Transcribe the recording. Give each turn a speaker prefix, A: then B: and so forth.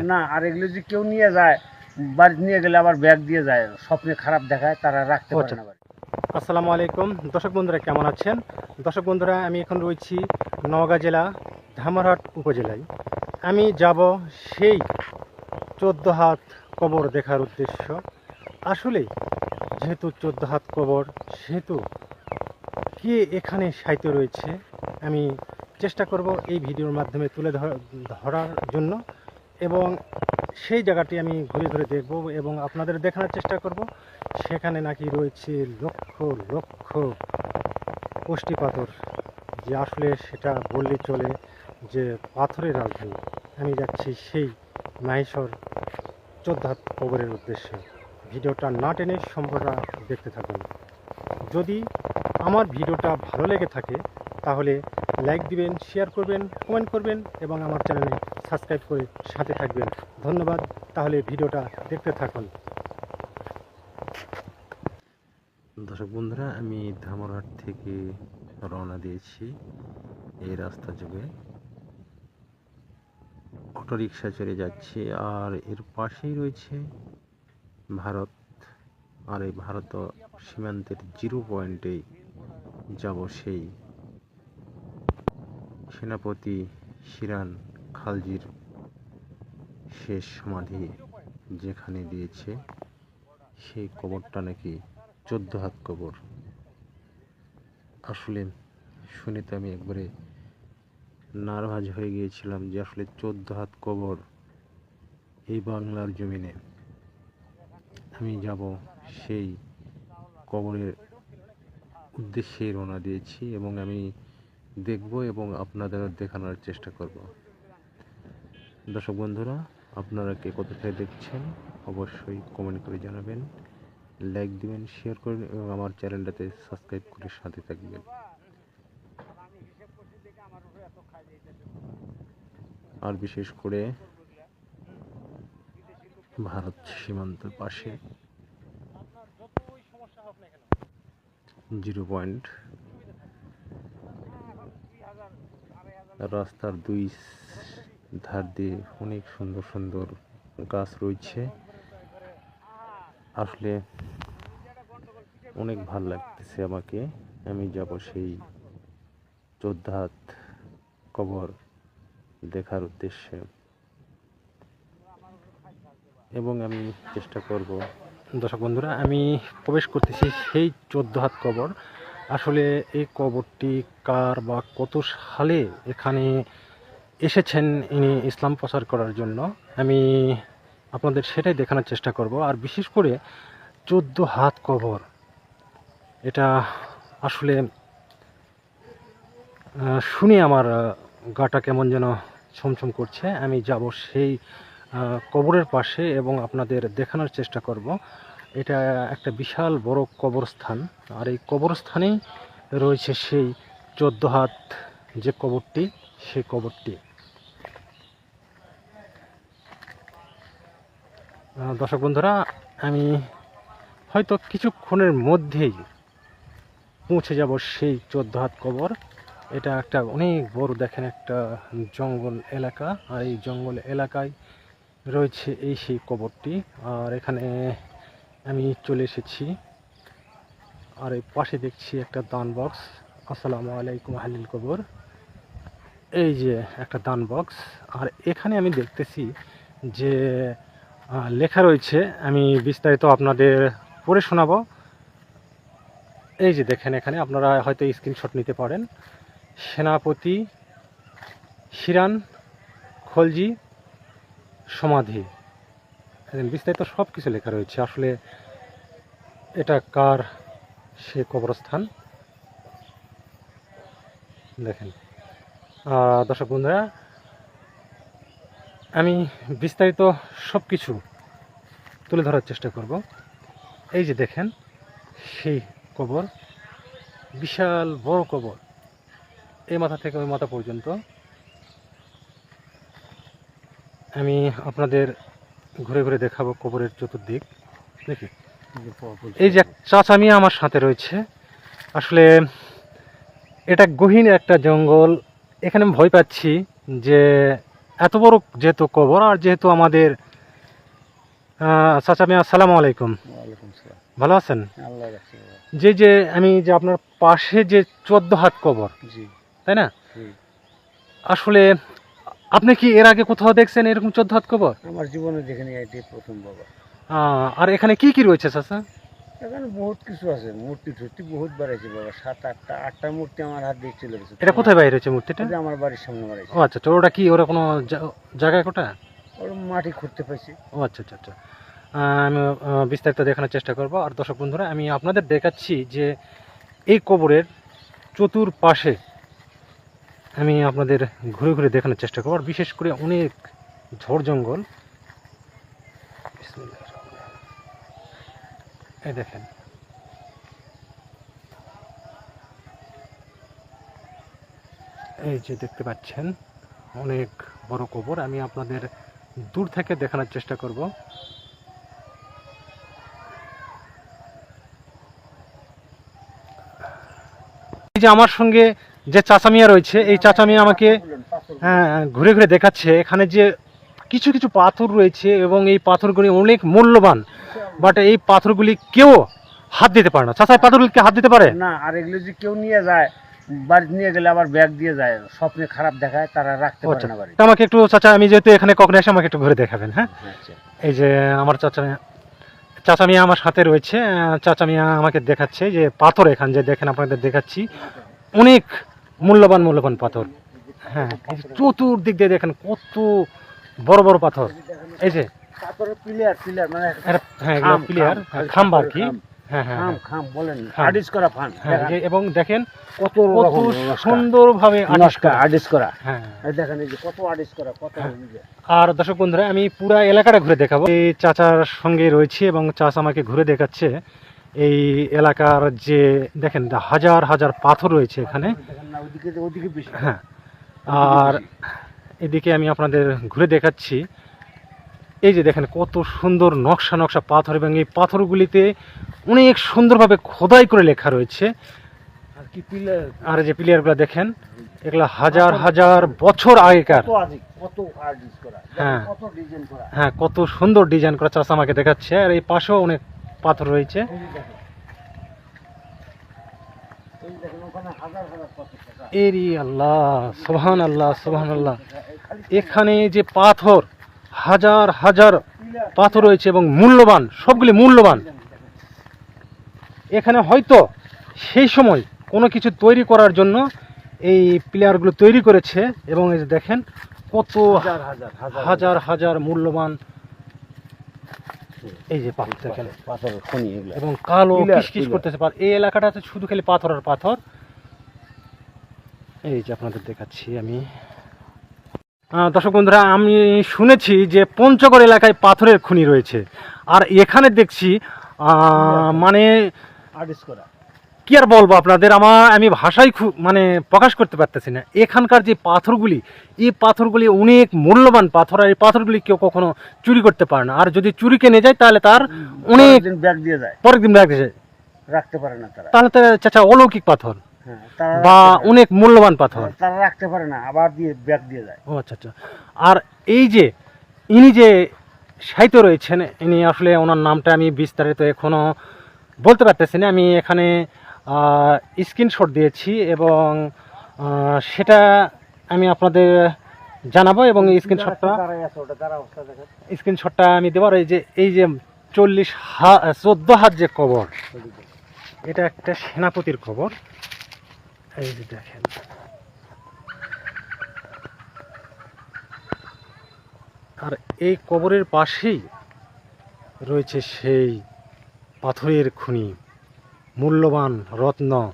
A: না আর এগুলো যদি কেউ নিয়ে যায় বাড়ি নিয়ে গেলে আবার ব্যাগ দিয়ে যায় স্বপ্নে খারাপ দেখায় তারা রাখতে পারে
B: আচ্ছা।
A: না
B: আসসালামু আলাইকুম। দর্শক বন্ধুরা কেমন আছেন? দর্শক বন্ধুরা আমি এখন রয়েছি নওগাঁ জেলা ধামারহাট উপজেলায়। আমি যাব সেই চোদ্দ হাত কবর দেখার উদ্দেশ্য। আসলে যেহেতু চোদ্দ হাত কবর সেহেতু কে এখানে সাহিত্য রয়েছে আমি চেষ্টা করব এই ভিডিওর মাধ্যমে তুলে ধর- ধরার জন্য। এবং সেই জায়গাটি আমি ঘুরে ঘুরে দেখব এবং আপনাদের দেখানোর চেষ্টা করব। সেখানে নাকি রয়েছে লক্ষ লক্ষ কোষ্টি পাথর, যে আসলে সেটা বললে চলে যে পাথরের রাজধানী। আমি যাচ্ছি সেই মাহেশ্বর চোদ্দ হাত কবরের উদ্দেশ্যে। ভিডিওটা না টেনে সম্পূর্ণ দেখতে থাকুন। যদি আমার ভিডিওটা ভালো লেগে থাকে, তাহলে লাইক দিবেন, শেয়ার করবেন, কমেন্ট করবেন এবং আমার চ্যানেলে সাবস্ক্রাইব করে সাথে থাকবেন। ধন্যবাদ। তাহলে ভিডিওটা দেখতে থাকুন।
C: দর্শক বন্ধুরা, আমি ধামরহাট থেকে রওনা দিয়েছি এই রাস্তা যোগে। অটোরিকশা চড়ে যাচ্ছি, আর এর পাশেই রয়েছে ভারত, আর এই ভারত সীমান্তের জিরো পয়েন্টে যাব সেই সেনাপতি শিরান। খালজির শেষ সমাধি যেখানে দিয়েছে, সেই কবরটা নাকি চোদ্দ হাত কবর। আসলে শুনে তো আমি একবারে নার্ভাস হয়ে গিয়েছিলাম যে আসলে চোদ্দ হাত কবর এই বাংলার জমিনে। আমি যাব সেই কবরের উদ্দেশ্যে রওনা দিয়েছি এবং আমি দেখব এবং আপনাদের দেখানোর চেষ্টা করব। দর্শক বন্ধুরা, আপনারা কে কোথায় দেখছেন, অবশ্যই কমেন্ট করে জানাবেন লাইক দিবেন শেয়ার করবেন এবং আমার চ্যানেলটাতে সাবস্ক্রাইব করে সাথে থাকবেন। আর বিশেষ করে ভারত সীমান্তের পাশে জিরো পয়েন্ট রাস্তার দুই ধার দিয়ে অনেক সুন্দর সুন্দর গাছ রয়েছে। আসলে অনেক ভালো লাগতেছে আমাকে। আমি যাব সেই চোদ্দ হাত কবর দেখার উদ্দেশ্যে। এবং আমি চেষ্টা করব।
B: দর্শক বন্ধুরা, আমি প্রবেশ করতেছি সেই চোদ্দ হাত কবর। আসলে এই কবরটি কার বা কত সালে এখানে এসেছেন ইনি ইসলাম প্রচার করার জন্য। আমি আপনাদের সেটাই দেখানোর চেষ্টা করব। আর বিশেষ করে চোদ্দ হাত কবর, এটা আসলে শুনে আমার গাটা কেমন যেন ছমছম করছে। আমি যাব সেই কবরের পাশে এবং আপনাদের দেখানোর চেষ্টা করব। এটা একটা বিশাল বড় কবরস্থান। আর এই কবরস্থানেই রয়েছে সেই চোদ্দ হাত যে কবরটি, সেই কবরটি। দর্শক বন্ধুরা, আমি হয়তো কিছুক্ষণের মধ্যেই পৌঁছে যাব সেই চোদ্দ হাত কবর। এটা একটা অনেক বড় দেখেন, একটা জঙ্গল এলাকা। আর এই জঙ্গল এলাকায় রয়েছে এই সেই কবরটি। আর এখানে আমি চলে এসেছি। আর এই পাশে দেখছি একটা দান বক্স। আসসালামু আলাইকুম হালিল কবর। এই যে একটা দান বক্স। আর এখানে আমি দেখতেছি যে লেখা রয়েছে। আমি বিস্তারিত আপনাদের পড়ে শোনাবো। এই যে দেখেন এখানে, আপনারা হয়তো স্ক্রিনশট নিতে পারেন। সেনাপতি শিরান খলজি সমাধি। বিস্তারিত সব কিছু লেখা রয়েছে। আসলে এটা কার সে কবরস্থান? দেখেন। দর্শক বন্ধুরা আমি বিস্তারিত সব কিছু তুলে ধরার চেষ্টা করব। এই যে দেখেন, সেই কবর, বিশাল বড় কবর, এই মাথা থেকে ওই মাথা পর্যন্ত। আমি আপনাদের ঘুরে ঘুরে দেখাবো কবরের চতুর্দিক। দেখি। এই যে চাচা মিয়া আমার সাথে রয়েছে। আসলে এটা গহীন একটা জঙ্গল। এখানে ভয় পাচ্ছি যে এত বড় যেহেতু কবর আর যেহেতু আমাদের চাচা মিয়া আসসালামু আলাইকুম। ভালো আছেন। যে যে আমি যে আপনার পাশে যে চোদ্দ হাত কবর তাই না? আসলে আপনি কি এর আগে কোথাও দেখছেন এরকম চোদ্দ হাত কবর?
A: আমার জীবনে দেখিনি প্রথম বাবা
B: আর এখানে কি কি রয়েছে চাচা?
A: এখানে বহুত কিছু আছে মূর্তি টুর্তি বহুত বাড়াইছে বাবা সাত আটটা আটটা মূর্তি আমার হাত দিয়ে চলে গেছে।
B: এটা কোথায় বাইরে হয়েছে মূর্তিটা?
A: আমার বাড়ির সামনে বাড়াইছে
B: ও আচ্ছা আচ্ছা ওটা কি ওরা কোনো জায়গায় কোটা?
A: ওর মাটি খুঁড়তে পাইছি।
B: ও আচ্ছা আচ্ছা আচ্ছা। আমি বিস্তারিত দেখানোর চেষ্টা করব। আর দর্শক বন্ধুরা আমি আপনাদের দেখাচ্ছি যে এই কবরের চতুর্পাশে আমি আপনাদের ঘুরে ঘুরে দেখানোর চেষ্টা করব। আর বিশেষ করে অনেক ঝড় জঙ্গল এই দেখেন। এই যে দেখতে পাচ্ছেন অনেক বড় কবর। আমি আপনাদের দূর থেকে দেখানোর চেষ্টা করব। এই যে আমার সঙ্গে যে চাচামিয়া রয়েছে এই চাচামিয়া আমাকে হ্যাঁ, ঘুরে ঘুরে দেখাচ্ছে। এখানে যে কিছু কিছু পাথর রয়েছে এবং এই পাথরগুলি অনেক মূল্যবান। বাট এই পাথরগুলি কেউ হাত দিতে পারে না। এই পাথরগুলিকে হাত দিতে পারে?
A: না আর এগুলো যদি কেউ নিয়ে যায় বাড়ি নিয়ে গেলে আবার ব্যাগ দিয়ে যায় স্বপ্নে খারাপ দেখায় তারা রাখতে পারে
B: আচ্ছা।
A: না বাড়ি
B: আমাকে একটু চাচা আমি যেহেতু এখানে কখনো এসে আমাকে একটু ঘুরে দেখাবেন হ্যাঁ?
A: আচ্ছা।
B: এই যে আমার চাচা চাচা মিয়া আমার সাথে রয়েছে। চাচা মিয়া আমাকে দেখাচ্ছে যে পাথর এখান যে দেখেন আপনাদের দেখাচ্ছি। অনেক মূল্যবান মূল্যবান পাথর। হ্যাঁ চতুর্দিক দিয়ে দেখেন কত বড় বড় পাথর। এই যে
A: পাথরের মানে
B: হ্যাঁ খাম্বা আর কি। এবং দেখেন
A: কত
B: আর্টিস্ট
A: নস্কা
B: করা। হ্যাঁ।
A: দেখেন এই যে কত করা কত
B: হ্যাঁ। আর দর্শক বন্ধুরা আমি পুরো এলাকাটা ঘুরে দেখাবো। এই চাচার সঙ্গে রয়েছে এবং চাচা আমাকে ঘুরে দেখাচ্ছে। এই এলাকার যে দেখেন হাজার হাজার পাথর রয়েছে এখানে। হ্যাঁ। আর এদিকে আমি আপনাদের ঘুরে দেখাচ্ছি। এই যে দেখেন কত সুন্দর নকশা নকশা পাথর এবং এই পাথরগুলিতে অনেক সুন্দরভাবে খোদাই করে লেখা রয়েছে।
A: আর কি পিলার?
B: আর যে প্লেয়ারগুলো দেখেন এগুলো হাজার হাজার বছর আগেকার। হ্যাঁ। হ্যাঁ কত সুন্দর ডিজাইন করা চাষা আমাকে দেখাচ্ছে। আর এই পাশেও অনেক পাথর রয়েছে।
A: হাজার
B: এরি আল্লাহ সোহান আল্লাহ সোহান আল্লাহ এখানে যে পাথর হাজার হাজার পাথর রয়েছে এবং মূল্যবান সবগুলি মূল্যবান। এখানে হয়তো সেই সময় কোনো কিছু তৈরি করার জন্য এই প্লেয়ারগুলো তৈরি করেছে এবং এই যে দেখেন কত
A: হাজার হাজার
B: মূল্যবান এই যে পাথর দেখেন।
A: পাথর খনি
B: এবং কালো কিসকিস করতেছে এই এলাকাটাতে শুধু খালি পাথর আর পাথর। এই যে আপনাদের দেখাচ্ছি আমি। দর্শক বন্ধুরা আমি শুনেছি যে পঞ্চগড় এলাকায় পাথরের খনি রয়েছে। আর এখানে দেখছি মানে কি আর বলব আপনাদের আমার আমি ভাষাই খুব মানে প্রকাশ করতে পারতেছি না। এখানকার যে পাথরগুলি এই পাথরগুলি অনেক মূল্যবান পাথর আর এই পাথরগুলি কেউ কখনো চুরি করতে পারে না। আর যদি চুরি কেনে যায় তাহলে তার অনেক
A: দিন ব্যাগ দিয়ে যায়
B: পরের দিন রাখতে যায়
A: রাখতে পারে না তারা।
B: তাহলে তো চাচা অলৌকিক পাথর।
A: তারা
B: বা
A: পারে না।
B: অনেক মূল্যবান পাথর।
A: তারা রাখতে পারে না আবার দিয়ে ব্যাগ দিয়ে যায়।
B: ও আচ্ছা আচ্ছা। আর এই যে ইনি যে সাহিত্য রয়েছেন ইনি আসলে ওনার নামটা আমি বিস্তারিত এখনও বলতে পারতেছি না। আমি এখানে স্ক্রিনশট দিয়েছি এবং সেটা আমি আপনাদের জানাব এবং স্ক্রিনশটটা স্ক্রিনশটটা আমি দেবার এই যে এই যে চল্লিশ হা চোদ্দ হাত যে কবর এটা একটা সেনাপতির খবর এই যে দেখেন। আর এই কবরের পাশেই রয়েছে সেই পাথরের খুনি মূল্যবান রত্ন।